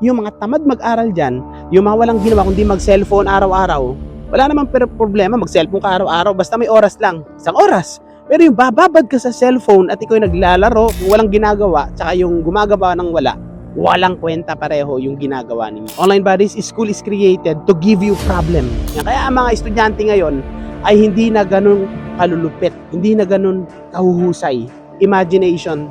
yung mga tamad mag-aral dyan, yung mga walang ginawa kundi mag-cellphone araw-araw, wala namang problema mag-cellphone ka araw-araw basta may oras lang, isang oras. Pero yung bababad ka sa cellphone at ikaw yung naglalaro, walang ginagawa, tsaka yung gumagawa ng wala, walang kwenta pareho yung ginagawa ninyo. Online Buddies, school is created to give you problem. Kaya ang mga estudyante ngayon ay hindi na ganun kalulupit, hindi na ganun kahuhusay. Imagination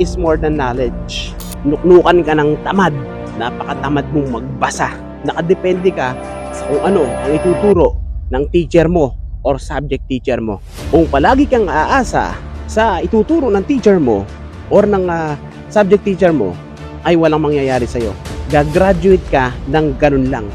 is more than knowledge. Nuknukan ka ng tamad, napakatamad mong magbasa. Nakadepende ka sa kung ano ang ituturo ng teacher mo or subject teacher mo. Kung palagi kang aasa sa ituturo ng teacher mo or ng ah, subject teacher mo, ay walang mangyayari sa'yo. Gagraduate ka ng ganun lang.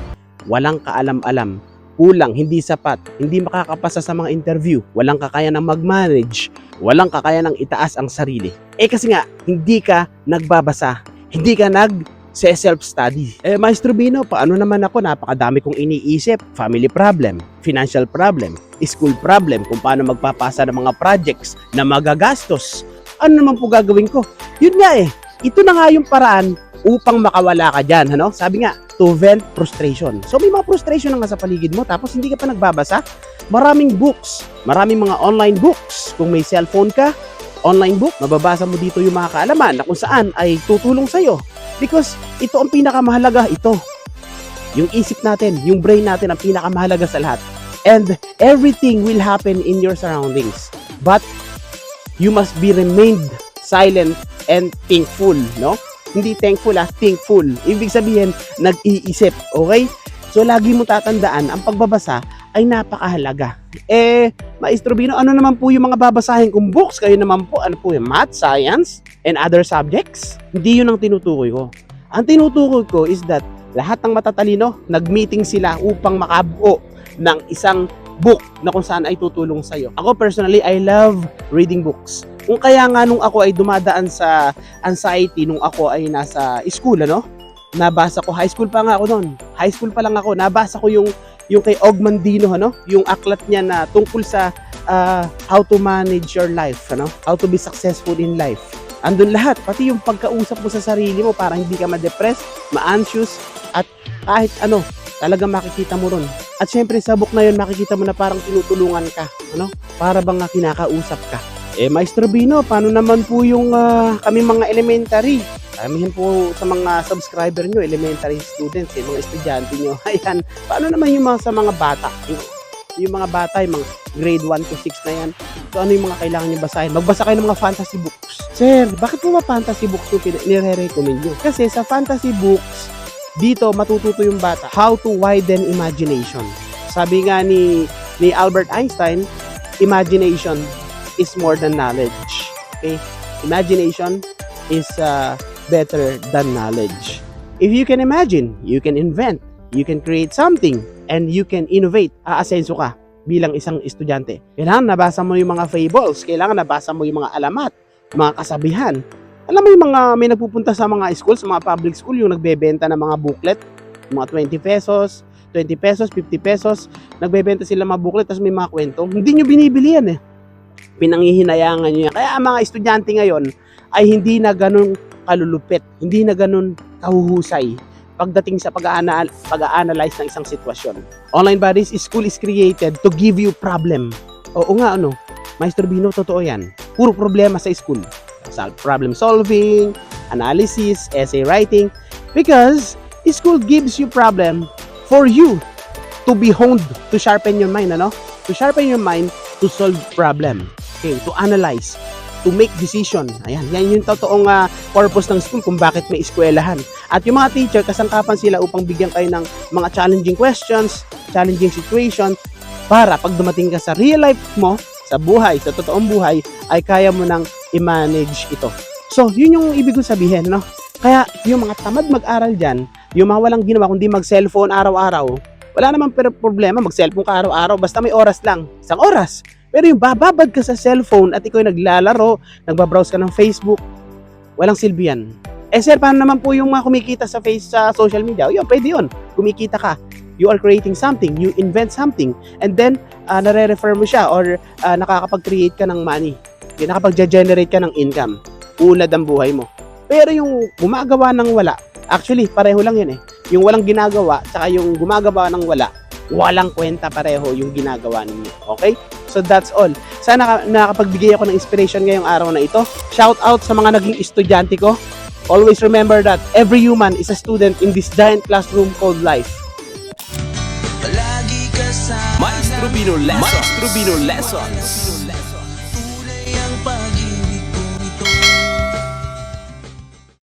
Walang kaalam-alam. Kulang, hindi sapat, hindi makakapasa sa mga interview, walang kakaya ng mag-manage, walang kakaya ng itaas ang sarili. Eh kasi nga, hindi ka nagbabasa, hindi ka nag self-study. Eh, Maestro Bino, paano naman ako? Napakadami kong iniisip. Family problem, financial problem, school problem, kung paano magpapasa ng mga projects na magagastos. Ano naman po gagawin ko? Yun nga eh, ito na nga yung paraan upang makawala ka dyan, ano? Sabi nga, to vent frustration. So may mga frustration na nga sa paligid mo tapos hindi ka pa nagbabasa. Maraming books, maraming mga online books. Kung may cellphone ka, online book, mababasa mo dito yung mga kaalaman na kung saan ay tutulong sa'yo. Because ito ang pinakamahalaga, ito. Yung isip natin, yung brain natin ang pinakamahalaga sa lahat. And everything will happen in your surroundings. But you must be remained silent and thankful, no? Hindi thankful ah, thankful. Ibig sabihin, nag-iisip, okay? So lagi mo tatandaan, ang pagbabasa ay napakahalaga. Eh, Maestro Bino, ano naman po yung mga babasahin kong books? Kayo naman po, ano po yung math, science, and other subjects? Hindi yun ang tinutukoy ko. Ang tinutukoy ko is that lahat ng matatalino, nag-meeting sila upang makabuo ng isang book na kung saan ay tutulong sa'yo. Ako personally, I love reading books. Kung kaya nga nung ako ay dumadaan sa anxiety nung ako ay nasa school, ano? Nabasa ko, high school pa nga ako noon. High school pa lang ako, nabasa ko yung yung kay Ogmandino, ano? Yung aklat niya na tungkol sa ah, how to manage your life, ano? How to be successful in life. Andun lahat, pati yung pagkausap mo sa sarili mo para hindi ka ma-depress, ma-anxious, at kahit ano, talagang makikita mo ron. At syempre sa book na yun, makikita mo na parang tinutulungan ka, ano? Para bang kinakausap ka. Eh, Maestro Bino, paano naman po yung ah, kami mga elementary? Karamihan po sa mga subscriber nyo, elementary students, eh, mga estudyante nyo. Ayan, paano naman yung mga sa mga bata? Yung, yung mga bata, yung mga grade 1 to 6 na yan. So ano yung mga kailangan nyo basahin? Magbasa kayo ng mga fantasy books. Sir, bakit po ba fantasy books yung nire-recommend nyo? Kasi sa fantasy books, dito matututo yung bata how to widen imagination. Sabi nga ni, ni Albert Einstein, imagination is more than knowledge. Okay? Imagination is uh, better than knowledge. If you can imagine, you can invent, you can create something, and you can innovate, aasenso ka bilang isang estudyante. Kailangan nabasa mo yung mga fables, kailangan nabasa mo yung mga alamat, mga kasabihan. Alam mo yung mga may nagpupunta sa mga school, sa mga public school, yung nagbebenta ng mga booklet, mga 20 pesos, 20 pesos, 50 pesos, nagbebenta sila mga booklet, tapos may mga kwento. Hindi nyo binibili yan eh. Pinangihinayangan nyo yan. Kaya ang mga estudyante ngayon ay hindi na ganun kalulupit, hindi na ganun kahuhusay pagdating sa pag-aana- pag-analyze ng isang sitwasyon. Online Buddies, school is created to give you problem. Oo nga ano, Maestro Bino, totoo yan. Puro problema sa school. Sa problem solving, analysis, essay writing. Because school gives you problem for you to be honed, to sharpen your mind, ano? To sharpen your mind to solve problem. Okay, to analyze, to make decision. Ayan, yan yung totoong ah, purpose ng school kung bakit may eskwelahan. At yung mga teacher, kasangkapan sila upang bigyan kayo ng mga challenging questions, challenging situation, para pag dumating ka sa real life mo, sa buhay, sa totoong buhay, ay kaya mo nang i-manage ito. So, yun yung ibig kong sabihin, no? Kaya, yung mga tamad mag-aral dyan, yung mga walang ginawa kundi mag-cellphone araw-araw, wala namang problema mag-cellphone ka araw-araw, basta may oras lang, isang oras. Pero yung bababad ka sa cellphone at ikaw ay naglalaro, nagbabrowse ka ng Facebook, walang silbi yan. Eh sir, paano naman po yung mga kumikita sa face sa social media? Yun, pwede yun. Kumikita ka. You are creating something, you invent something, and then uh, nare-refer mo siya or ah, nakakapag-create ka ng money. Okay, nakapag-generate ka ng income. Ulad ang buhay mo. Pero yung gumagawa ng wala, Actually, pareho lang yun eh. Yung walang ginagawa, tsaka yung gumagawa ng wala, walang kwenta pareho yung ginagawa ninyo. Okay? So that's all. Sana ka, nakapagbigay ako ng inspiration ngayong araw na ito. Shout out sa mga naging estudyante ko. Always remember that every human is a student in this giant classroom called life. Maestro Bino Lessons. Maestro Bino Lessons.